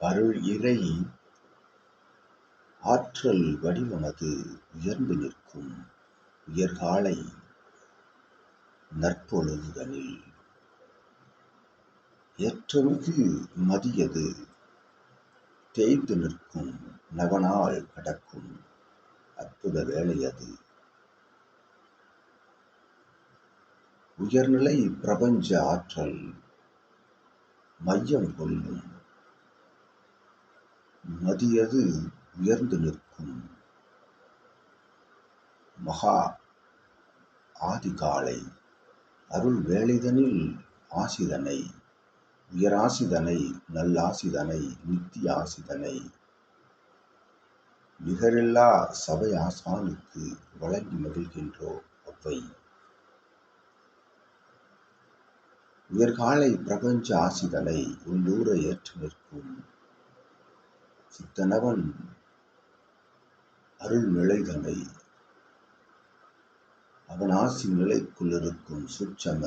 அருள் இறை ஆற்றல் வடிவமது உயர்ந்து நிற்கும் உயர்காலை நற்பொழுதுதனில். ஏற்றமிகு மதியது தேய்ந்து நிற்கும் நவனால் கடக்கும் அற்புத வேலையது உயர்நிலை பிரபஞ்ச ஆற்றல் மையம் கொள்ளும் மதியது உயர்ந்து நிற்கும். மகா ஆதிகாலை அருள் வேலைதனில் ஆசிதனை உயராசிதனை நல்லாசிதனை நித்திய ஆசிதனை நிகரில்லா சபை ஆசானுக்கு வழங்கி மகிழ்கின்றோ அவை உயர்காலை பிரபஞ்ச ஆசிதனை உள்ளூர ஏற்று நிற்கும். சித்தனவன் அருள் நிலைதனை அவன் ஆசி நிலைக்குள் இருக்கும் சுச்சம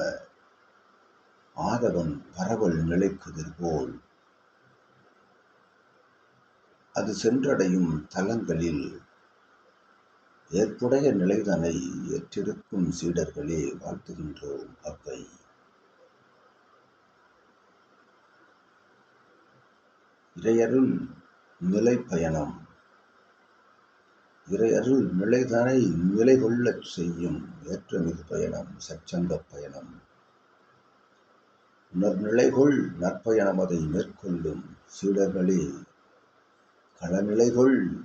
ஆதவன் பரவல் நிலைக்குதிர் போல். அது சென்றடையும் தலங்களில் ஏற்புடைய நிலைதனை ஏற்றிருக்கும் சீடர்களே வாழ்த்துகின்றோம் அவ்வை. இறையருள் நிலை பயணம் இறையருள் நிலைதனை நிலை கொள்ளச் செய்யும் ஏற்றமிகு பயணம் சச்சங்கப் பயணம். உணர்நிலைகொள் நற்பயணம் அதை மேற்கொள்ளும் சீடர்களே களநிலைகொள்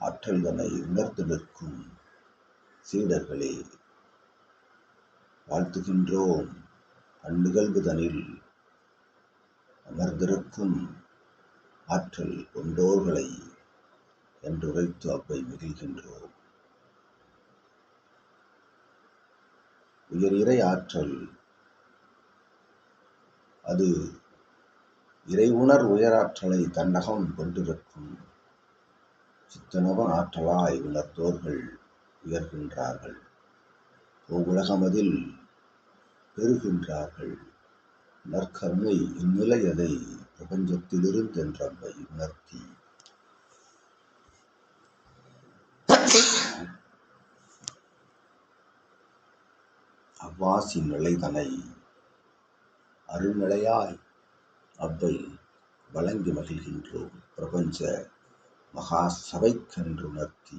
ஆற்றல்தனை உணர்ந்து நிற்கும் சீடர்களே. வாழ்த்துகின்றோம் அந்நிகழ்வுதனில் அமர்ந்திருக்கும் ஆற்றல் கொண்டோர்களை என்றுரைத்து அவ்வை மிகிழ்கின்றோம் உயர் இறை ஆற்றல் அது இறை உணர் உயராற்றலை தன்னகம் கொண்டிருக்கும் சித்தனவன் ஆற்றலாய் உணர்ந்தோர்கள் உயர்கின்றார்கள். உலகமதில் பெறுகின்றார்கள் நற்கருணை இந்நிலையதை பிரபஞ்சத்திலிருந்தென்றவை உணர்த்தி. அவ்வாசி நிலைதனை அருள்நிலையாய் அவ்வை வழங்கி மகிழ்கின்றோம் பிரபஞ்ச மகா சபைக்கென்று உணர்த்தி.